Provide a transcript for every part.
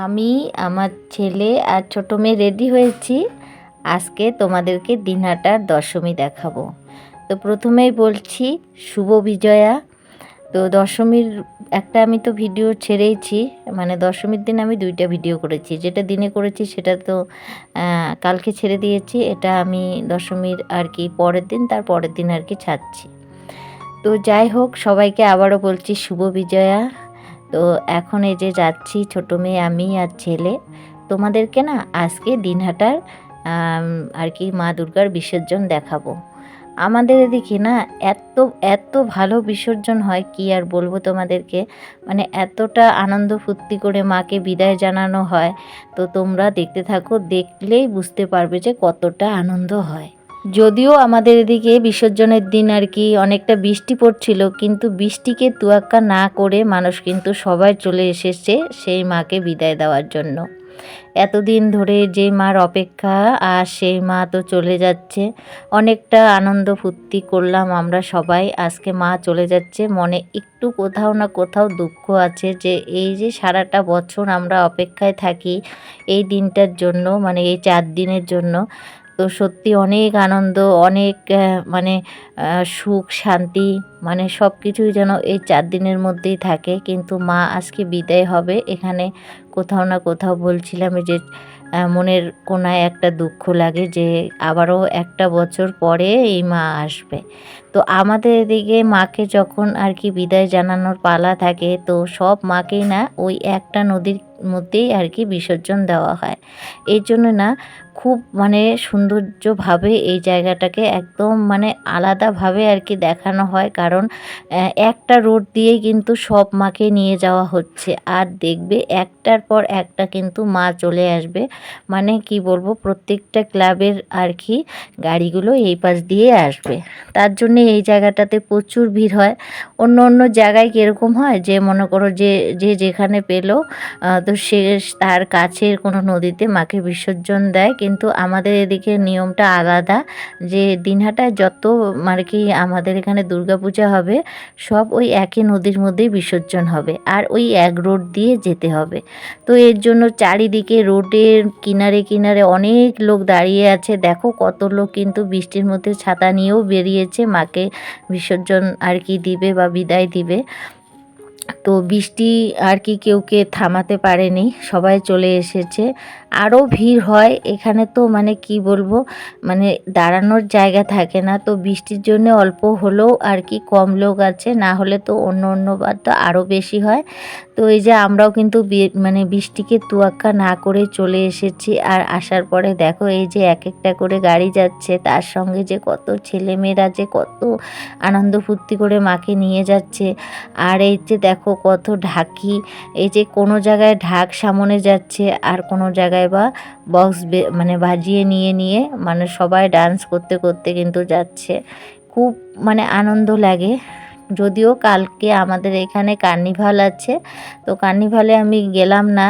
আমি, আমার ছেলে আর ছোটো মেয়ে রেডি হয়েছি। আজকে তোমাদেরকে দিনহাটার দশমী দেখাবো। তো প্রথমেই বলছি, শুভ বিজয়া। তো দশমীর একটা আমি তো ভিডিও ছেড়েইছি মানে দশমীর দিন আমি দুইটা ভিডিও করেছি। যেটা দিনে করেছি সেটা তো কালকে ছেড়ে দিয়েছি, এটা আমি দশমীর আর কি পরের দিন, তার পরের দিন আর কি ছাড়ছি। তো যাই হোক, সবাইকে আবারও বলছি শুভ বিজয়া। তো এখন এই যে যাচ্ছি ছোটো মেয়ে আমি আর ছেলে, তোমাদেরকে না আজকে দিনহাটার আর কি মা দুর্গার বিসর্জন দেখাবো। আমাদের এদিকে না এত এত ভালো বিসর্জন হয়, কি আর বলব তোমাদেরকে? মানে এতটা আনন্দ ফুর্তি করে মাকে বিদায় জানানো হয়, তো তোমরা দেখতে থাকো, দেখলেই বুঝতে পারবে যে কতটা আনন্দ হয়। যদিও আমাদের এদিকে বিসর্জনের দিন আর কি অনেকটা বৃষ্টি পড়ছিল, কিন্তু বৃষ্টিকে তুয়াক্কা না করে মানুষ কিন্তু সবাই চলে এসেছে সেই মাকে বিদায় দেওয়ার জন্য। এতদিন ধরে যে মার অপেক্ষা, আর সেই মা তো চলে যাচ্ছে। অনেকটা আনন্দ ফুর্তি করলাম আমরা সবাই। আজকে মা চলে যাচ্ছে, মনে একটু কোথাও না কোথাও দুঃখ আছে যে এই যে সারাটা বছর আমরা অপেক্ষায় থাকি এই দিনটার জন্য মানে এই চার দিনের জন্য তো সত্যি অনেক আনন্দ, অনেক মানে সুখ, শান্তি মানে সব কিছুই যেন এই চার দিনের মধ্যেই থাকে। কিন্তু মা আজকে বিদায় হবে। এখানে কোথাও না কোথাও বলছিলাম যে মনের কোনায় একটা দুঃখ লাগে যে, আবারও একটা বছর পরে এই মা আসবে। তো আমাদের এদিকে মাকে যখন আর কি বিদায় জানানোর পালা থাকে, তো সব মাকেই না, ওই একটা নদীর মধ্যেই আর কি বিসর্জন দেওয়া হয়। এই জন্য না খুব মানে সৌন্দর্যভাবে এই জায়গাটাকে একদম মানে আলাদাভাবে আর কি দেখানো হয়। কারণ একটা রোড দিয়েই কিন্তু সব মাকে নিয়ে যাওয়া হচ্ছে। আর দেখবে একটার পর একটা কিন্তু মা চলে আসবে। মানে কি বলব, প্রত্যেকটা ক্লাবের আর কি গাড়িগুলো এই পাশ দিয়ে আসবে। তার জন্য এই জায়গাটাতে প্রচুর ভিড় হয়। অন্য অন্য জায়গায় কীরকম হয় যে, মনে করো যে যে যেখানে পেল তো সে তার কাছের কোনো নদীতে মাকে বিসর্জন দেয়। আমাদের এদিকে নিয়মটা আলাদা যে দিনহাটায় যত আর কি আমাদের এখানে দুর্গাপূজা হবে, সব ওই একই নদীর মধ্যেই বিসর্জন হবে আর ওই এক রোড দিয়ে যেতে হবে। তো এর জন্য চারিদিকে রোডের কিনারে কিনারে অনেক লোক দাঁড়িয়ে আছে। দেখো কত লোক কিন্তু বৃষ্টির মধ্যে ছাতা নিয়েও বেরিয়েছে, মাকে বিসর্জন আর কি দিবে বা বিদায় দিবে। তো বৃষ্টি আর কি কেউকে থামাতে পারেনি, সবাই চলে এসেছে। আরও ভিড় হয়, এখানে তো মানে কি বলব মানে দাঁড়ানোর জায়গা থাকে না। তো বৃষ্টির জন্য অল্প হলেও আর কি কম লোক আছে, না হলে তো অন্য অন্য বার তো আরও বেশি হয়। তো এই যে আমরাও কিন্তু মানে বৃষ্টিকে তুয়াক্কা না করে চলে এসেছি। আর আসার পরে দেখো এই যে এক একটা করে গাড়ি যাচ্ছে, তার সঙ্গে যে কত ছেলেমেয়েরা যে কত আনন্দ ফুর্তি করে মাকে নিয়ে যাচ্ছে। আর এই যে দেখো কত ঢাকি। এই যে কোনো জায়গায় ঢাক সামনে যাচ্ছে, আর কোনো জায়গায় বা বক্স মানে বাজিয়ে নিয়ে নিয়ে মানে সবাই ডান্স করতে করতে কিন্তু যাচ্ছে। খুব মানে আনন্দ লাগে। যদিও কালকে আমাদের এখানে কার্নিভাল আছে, তো কার্নিভালে আমি গেলাম না।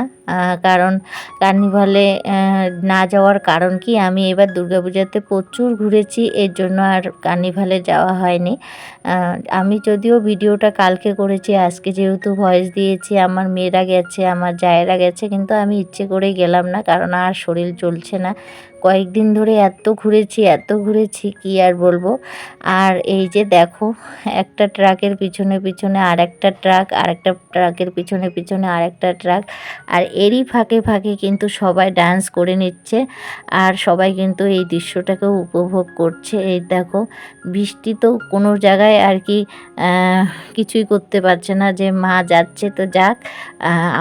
কারণ কার্নিভালে না যাওয়ার কারণ কি? আমি এবার দুর্গাপূজাতে প্রচুর ঘুরেছি, এর জন্য আর কার্নিভালে যাওয়া হয়নি। আমি যদিও ভিডিওটা কালকে করেছি, আজকে যেহেতু ভয়েস দিয়েছি, আমার মেয়েরা গেছে, আমার জায়েরা গেছে, কিন্তু আমি ইচ্ছে করে গেলাম না, কারণ আর শরীর চলছে না। কয়েকদিন ধরে এত ঘুরেছি এত ঘুরেছি, কি আর বলব? আর এই যে দেখো, একটা ট্রাকের পিছনে পিছনে আর একটা ট্রাক আর একটা ট্রাকের পিছনে পিছনে আর একটা ট্রাক, আর এরই ফাঁকে ফাঁকে কিন্তু সবাই ডান্স করে নিচ্ছে আর সবাই কিন্তু এই দৃশ্যটাকে উপভোগ করছে। এই দেখো, বৃষ্টি তো কোনো জায়গায় আর কি কিছুই করতে পারছে না যে মা যাচ্ছে তো যাক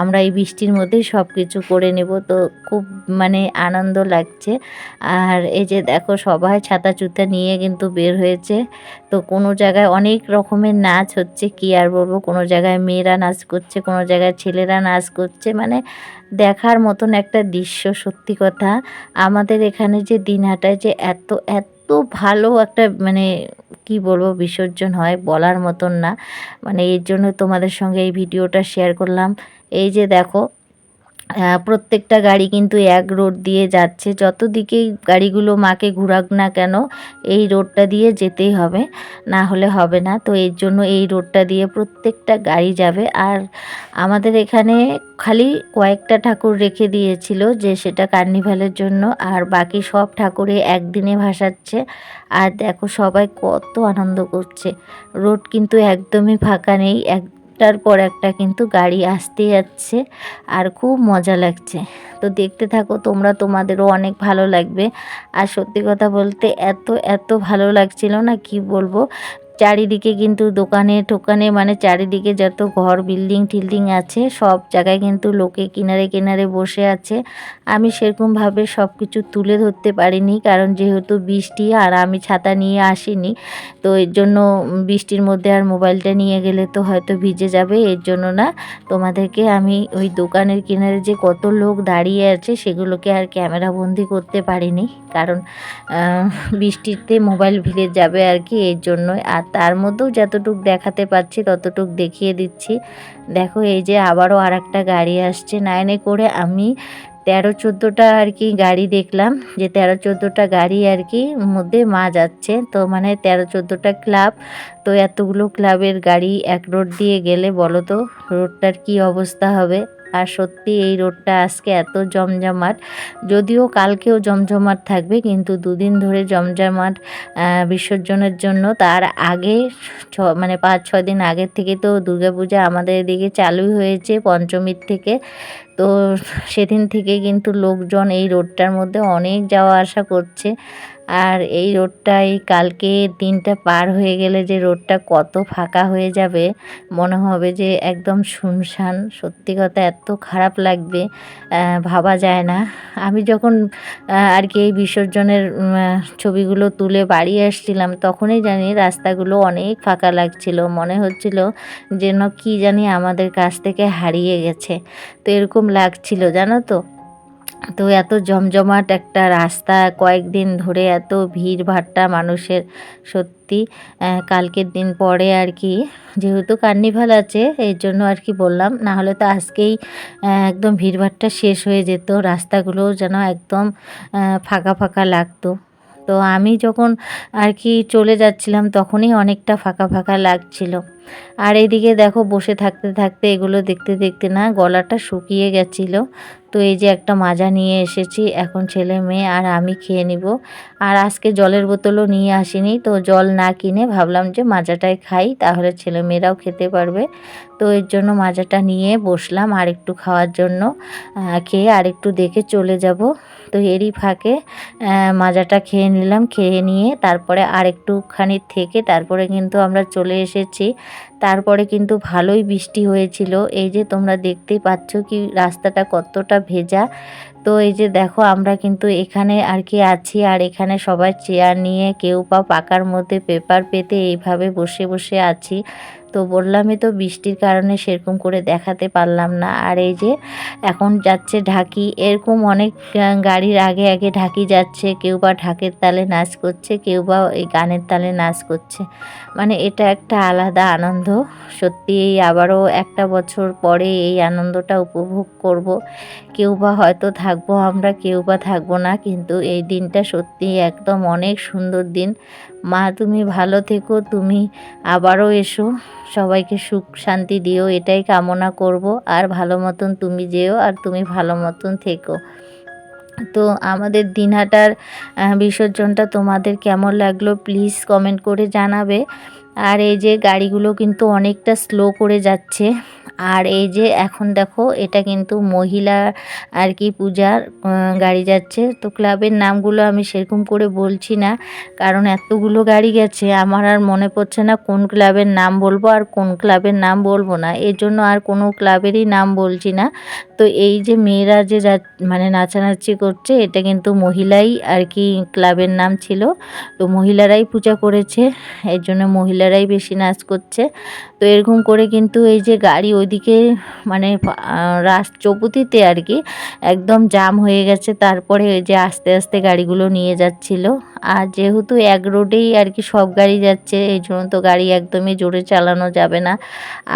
আমরা এই বৃষ্টির মধ্যেই সব কিছু করে নেব। তো খুব মানে আনন্দ লাগছে। আর এই যে দেখো, সবাই ছাতা চুতা নিয়ে কিন্তু বের হয়েছে। তো কোনো জায়গায় অনেক রকমের নাচ হচ্ছে, কি আর বলব? কোনো জায়গায় মেয়েরা নাচ করছে, কোনো জায়গায় ছেলেরা নাচ করছে। মানে দেখার মতন একটা দৃশ্য, সত্যি কথা। আমাদের এখানে যে দিনহাটায় যে এত এত ভালো একটা মানে কি বলব, বিসর্জন হয় বলার মতন না। মানে এর জন্য তোমাদের সঙ্গে এই ভিডিওটা শেয়ার করলাম। এই যে দেখো প্রত্যেকটা গাড়ি কিন্তু এক রোড দিয়ে যাচ্ছে। যত দিকেই গাড়িগুলো মাকে ঘুরাক না কেন, এই রোডটা দিয়ে যেতেই হবে, না হলে হবে না। তো এর জন্য এই রোডটা দিয়ে প্রত্যেকটা গাড়ি যাবে। আর আমাদের এখানে খালি কয়েকটা ঠাকুর রেখে দিয়েছিল যে সেটা কার্নিভালের জন্য, আর বাকি সব ঠাকুরে একদিনে ভাসাচ্ছে। আর দেখো সবাই কত আনন্দ করছে। রোড কিন্তু একদমই ফাঁকা নেই একটার পর একটা কিন্তু গাড়ি আসতে যাচ্ছে আর খুব মজা লাগছে। তো দেখতে থাকো, তোমরা তোমাদেরও অনেক ভালো লাগবে। আর সত্যি কথা বলতে এত এত ভালো লাগছিল না, কি বলব? চারিদিকে কিন্তু দোকানে টোকানে মানে চারিদিকে যত ঘর, বিল্ডিং, টিল্ডিং আছে, সব জায়গায় কিন্তু লোকে কিনারে কিনারে বসে আছে। আমি সেরকমভাবে সব কিছু তুলে ধরতে পারিনি, কারণ যেহেতু বৃষ্টি আর আমি ছাতা নিয়ে আসিনি, তো এর জন্য বৃষ্টির মধ্যে আর মোবাইলটা নিয়ে গেলে তো হয়তো ভিজে যাবে, এর জন্য না। তোমাদেরকে আমি ওই দোকানের কিনারে যে কত লোক দাঁড়িয়ে আছে, সেগুলোকে আর ক্যামেরা বন্দি করতে পারিনি, কারণ বৃষ্টিতে মোবাইল ভিজে যাবে আর কি, এর জন্যই। আর তার মধ্যেও যতটুক দেখাতে পারছি ততটুক দেখিয়ে দিচ্ছি। দেখো, এই যে আবারও আর একটা গাড়ি আসছে। নাইনে করে আমি তেরো চোদ্দোটা আর কি গাড়ি দেখলাম, যে তেরো চোদ্দোটা গাড়ি আর কি মধ্যে মা যাচ্ছে। তো মানে তেরো চোদ্দোটা ক্লাব তো এতগুলো ক্লাবের গাড়ি এক রোড দিয়ে গেলে বলো তো রোডটার কি অবস্থা হবে? আর সত্যি এই রোডটা আজকে এত জমজমাট, যদিও কালকেও জমজমাট থাকবে, কিন্তু দুদিন ধরে জমজমাট বিসর্জনের জন্য। তার আগে ছ মানে পাঁচ ছ দিন আগের থেকে তো দুর্গাপূজা আমাদের এদিকে চালুই হয়েছে পঞ্চমীর থেকে। তো সেদিন থেকে কিন্তু লোকজন এই রোডটার মধ্যে অনেক যাওয়া আসা করছে। আর এই রোডটা এই কালকে দিনটা পার হয়ে গেলে যে রোডটা কত ফাঁকা হয়ে যাবে, মনে হবে যে একদম শুনশান। সত্যি কথা, এত খারাপ লাগবে ভাবা যায় না। আমি যখন আর কি এই বিসর্জনের ছবিগুলো তুলে বাড়ি আসছিলাম, তখনই জানি রাস্তাগুলো অনেক ফাঁকা লাগছিল। মনে হচ্ছিল যেন কি জানি আমাদের কাছ থেকে হারিয়ে গেছে। তো এরকম লাগছিল, জানো তো? তো এত জমজমাট একটা রাস্তা কয়েকদিন ধরে, এত ভিড় ভাট্টা মানুষের সত্যি কালকের দিন পরে আর কি। যেহেতু কার্নিভাল আছে এই জন্য আর কি বললাম না হলে তো আজকেই একদম ভিড়ভাট্টা শেষ হয়ে যেত রাস্তাগুলো যেন একদম ফাঁকা ফাঁকা লাগতো। তো আমি যখন আর কি চলে যাচ্ছিলাম, তখনই অনেকটা ফাঁকা ফাঁকা লাগছিল। আর এইদিকে দেখো, বসে থাকতে থাকতে এগুলো দেখতে দেখতে না গলাটা শুকিয়ে গেছিল। তো এই যে একটা মাজা নিয়ে এসেছি, এখন ছেলে মেয়ে আর আমি খেয়ে নিব। আর আজকে জলের বোতলও নিয়ে আসিনি, তো জল না কিনে ভাবলাম যে মাজাটাই খাই, তাহলে ছেলে মেয়েরাও খেতে পারবে। তো এর জন্য মাজাটা নিয়ে বসলাম আর একটু খাওয়ার জন্য খেয়ে আর একটু দেখে চলে যাব। তো এরই ফাঁকে মাজাটা খেয়ে নিলাম, খেয়ে নিয়ে তারপরে আর একটুখানি থেকে তারপরে কিন্তু আমরা চলে এসেছি। তারপরে কিন্তু ভালোই বৃষ্টি হয়েছিল, এই যে তোমরা দেখতেই পাচ্ছ কি রাস্তাটা কতটা ভেজা। তো এই যে দেখো, আমরা কিন্তু এখানে আর কি আছি, আর এখানে সবাই চেয়ার নিয়ে কেউ বা পাকার মধ্যে পেপার পেতে এইভাবে বসে বসে আছি। তো বললামই তো বৃষ্টির কারণে সেরকম করে দেখাতে পারলাম না। আর এই যে এখন যাচ্ছে ঢাকি, এরকম অনেক গাড়ির আগে আগে ঢাকি যাচ্ছে। কেউ বা ঢাকের তালে নাচ করছে, কেউ বা এই গানের তালে নাচ করছে। মানে এটা একটা আলাদা আনন্দ। সত্যি এই আবারও একটা বছর পরে এই আনন্দটা উপভোগ করব। কেউ বা হয়তো থাকব আমরা, কেউ বা থাকব না, কিন্তু এই দিনটা সত্যি একদম অনেক সুন্দর দিন। মা, তুমি ভালো থেকো, তুমি আবারও এসো। সবাইকে সুখ শান্তি দিও, এটাই কামনা করব। আর ভালো মতন তুমি যেও আর তুমি ভালো মতন থেকো। তো আমাদের দিনহাটার বিসর্জনটা তোমাদের কেমন লাগল প্লিজ কমেন্ট করে জানাবে। আর এই যে গাড়িগুলো কিন্তু অনেকটা স্লো করে যাচ্ছে। আর এই যে এখন দেখো, এটা কিন্তু মহিলা আর কি পূজার গাড়ি যাচ্ছে। তো ক্লাবের নামগুলো আমি সেরকম করে বলছি না, কারণ এতগুলো গাড়ি গেছে, আমার আর মনে পড়ছে না কোন ক্লাবের নাম বলব আর কোন ক্লাবের নাম বলব না। এর জন্য আর কোনো ক্লাবেরই নাম বলছি না। তো এই যে মেয়েরা যে মানে নাচানাচি করছে, এটা কিন্তু মহিলাই আর কি ক্লাবের নাম ছিল। তো মহিলারাই পূজা করেছে, এর জন্য মহিলারাই বেশি নাচ করছে। তো এরকম করে কিন্তু এই যে গাড়ি ওইদিকে মানে রাস, চৌপতিতে আর কি একদম জাম হয়ে গেছে। তারপরে ওই যে আস্তে আস্তে গাড়িগুলো নিয়ে যাচ্ছিল। আর যেহেতু এক রোডেই আর কি সব গাড়ি যাচ্ছে, এই জন্য তো গাড়ি একদমই জোরে চালানো যাবে না।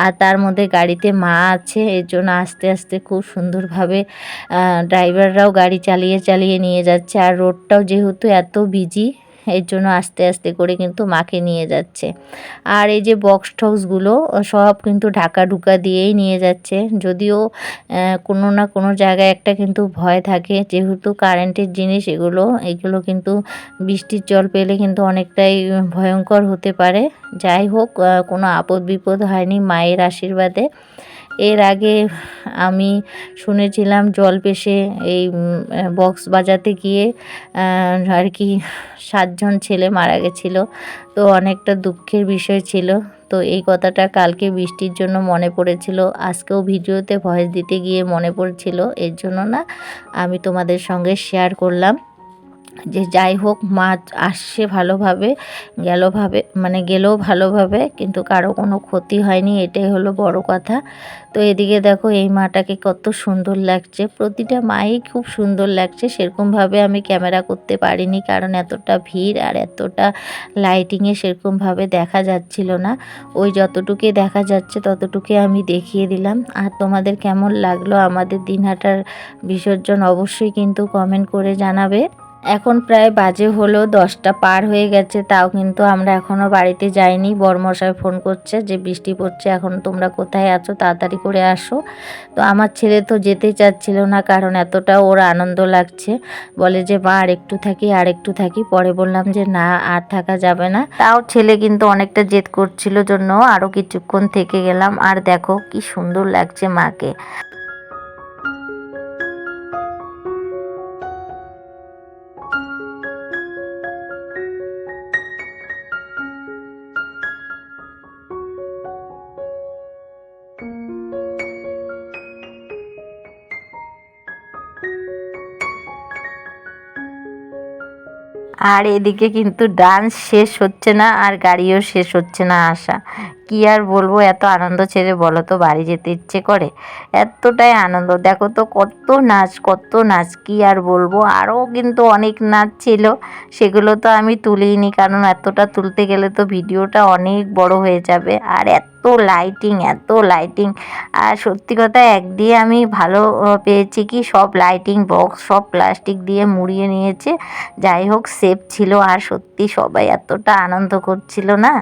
আর তার মধ্যে গাড়িতে মা আছে, এর জন্য আস্তে আস্তে খুব সুন্দরভাবে ড্রাইভাররাও গাড়ি চালিয়ে চালিয়ে নিয়ে যাচ্ছে। আর রোডটাও যেহেতু এত বিজি এর জন্য আস্তে আস্তে করে কিন্তু মাকে নিয়ে যাচ্ছে। আর এই যে বক্স টক্সগুলো সব কিন্তু ঢাকা ঢুকা দিয়েই নিয়ে যাচ্ছে। যদিও কোনো না কোনো জায়গায় একটা কিন্তু ভয় থাকে। যেহেতু কারেন্টের জিনিস এগুলো এগুলো কিন্তু বৃষ্টির জল পেলে কিন্তু অনেকটাই ভয়ঙ্কর হতে পারে। যাই হোক কোনো আপদ বিপদ হয়নি মায়ের আশীর্বাদে। এর আগে আমি শুনেছিলাম জল পেশে এই বক্স বাজাতে গিয়ে আর কি সাতজন ছেলে মারা গেছিল। তো অনেকটা দুঃখের বিষয় ছিল। তো এই কথাটা কালকে বৃষ্টির জন্য মনে পড়েছিল। আজকেও ভিডিওতে ভয়েস দিতে গিয়ে মনে পড়ছিল। এর জন্য না আমি তোমাদের সঙ্গে শেয়ার করলাম। যে যাই হোক, মা আসছে ভালোভাবে গেলোভাবে মানে গেলেও ভালোভাবে, কিন্তু কারও কোনো ক্ষতি হয়নি, এটাই হলো বড় কথা। তো এদিকে দেখো, এই মাটাকে কত সুন্দর লাগছে, প্রতিটা মাই খুব সুন্দর লাগছে, সেরকমভাবে আমি ক্যামেরা করতে পারিনি, কারণ এতটা ভিড় আর এতটা লাইটিংয়ে সেরকমভাবে দেখা যাচ্ছিল না। ওই যতটুকুই দেখা যাচ্ছে, ততটুকুই আমি দেখিয়ে দিলাম। আর তোমাদের কেমন লাগল আমাদের দিনহাটার বিসর্জন, অবশ্যই কিন্তু কমেন্ট করে জানাবে। এখন প্রায় বাজে হলো, দশটা পার হয়ে গেছে, তাও কিন্তু আমরা এখনও বাড়িতে যাইনি। বরমশাই ফোন করছে যে, বৃষ্টি পড়ছে, এখন তোমরা কোথায় আছো? তাড়াতাড়ি করে আসো। তো আমার ছেলে তো যেতে চাচ্ছিল না, কারণ এতটা ওর আনন্দ লাগছে। বলে যে, মা, আর একটু থাকি, আর একটু থাকি। পরে বললাম যে, না, আর থাকা যাবে না। তাও ছেলে কিন্তু অনেকটা জেদ করছিল জন্য আরও কিছুক্ষণ থেকে গেলাম, আর দেখো কি সুন্দর লাগছে মাকে। আর এদিকে কিন্তু ডান্স শেষ হচ্ছে না আর গাড়িও শেষ হচ্ছে না আসা কি আর বলব, এত আনন্দ ছেড়ে বলো তো, বাড়ি যেতে ইচ্ছে করে? এতটাই আনন্দ। দেখো তো, কত নাচ কত নাচ, কি আর বলব? আরও কিন্তু অনেক নাচ ছিল, সেগুলো তো আমি তুলিনি, কারণ এতটা তুলতে গেলে তো ভিডিওটা অনেক বড় হয়ে যাবে। আর এত লাইটিং এত লাইটিং আর সত্যি কথা, এক দিয়ে আমি ভালো পেয়েছি কি, সব লাইটিং বক্স সব প্লাস্টিক দিয়ে মুড়িয়ে নিয়েছে। যাই হোক সেফ ছিল। আর সত্যি সবাই এতটা আনন্দ করছিল না,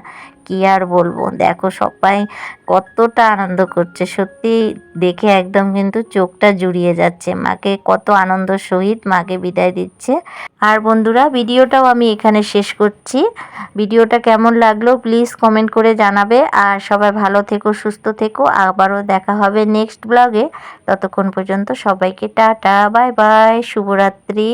কি আর বলব? দেখো সবাই কতটা আনন্দ করছে। সত্যি দেখে একদম কিন্তু চোখটা জুড়িয়ে যাচ্ছে। মাকে কত আনন্দ সহিত মাকে বিদায় দিচ্ছে। আর বন্ধুরা, ভিডিওটাও আমি এখানে শেষ করছি। ভিডিওটা কেমন লাগল প্লিজ কমেন্ট করে জানাবে। আর সবাই ভালো থেকো, সুস্থ থেকো। আবারও দেখা হবে নেক্সট ব্লগে। ততক্ষণ পর্যন্ত সবাইকে টাটা, বাই বাই, শুভরাত্রি।